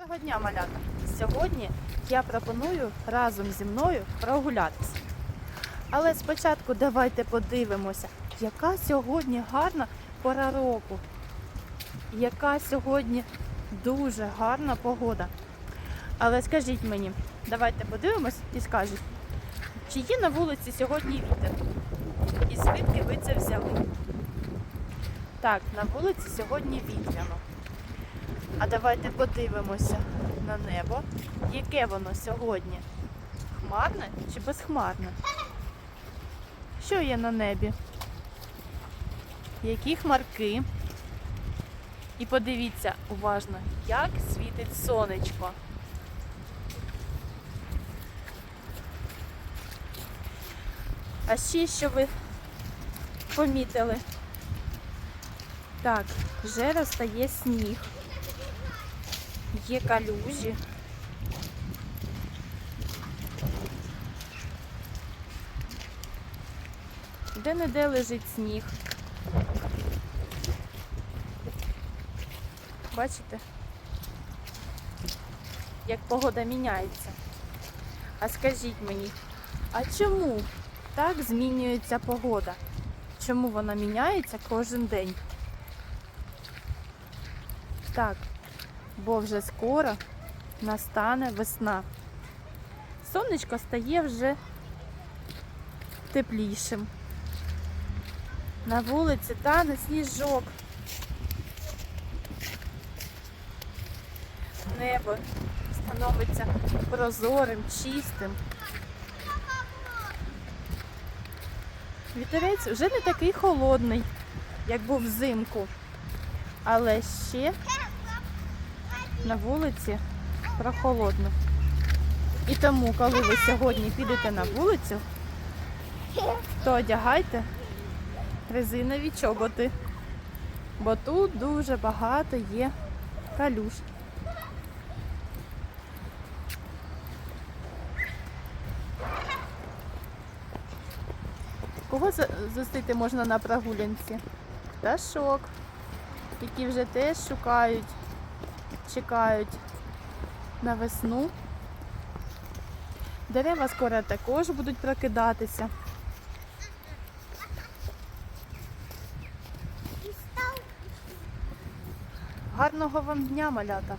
Доброго дня, малята! Сьогодні я пропоную разом зі мною прогулятися. Але спочатку давайте подивимося, яка сьогодні гарна пора року. Яка сьогодні дуже гарна погода. Але скажіть мені, давайте подивимось і скажіть, чи є на вулиці сьогодні вітер? І звідки ви це взяли? Так, на вулиці сьогодні вітряно. А давайте подивимося на небо. Яке воно сьогодні? Хмарне чи безхмарне? Що є на небі? Які хмарки? І подивіться уважно, як світить сонечко. А ще що ви помітили? Так, вже розтає сніг. Є калюжі. Де-не-де лежить сніг. Бачите? Як погода міняється. А скажіть мені, а чому так змінюється погода? Чому вона міняється кожен день? Так, бо вже скоро настане весна. Сонечко стає вже теплішим. На вулиці тане сніжок. Небо становиться прозорим, чистим. Вітерець вже не такий холодний, як був взимку, але ще на вулиці прохолодно. І тому, коли ви сьогодні підете на вулицю, то одягайте резинові чоботи, бо тут дуже багато є калюш. Кого зустріти можна на прогулянці? Пташок, які вже теж шукають чекають на весну. Дерева скоро також будуть прокидатися. Гарного вам дня, малята!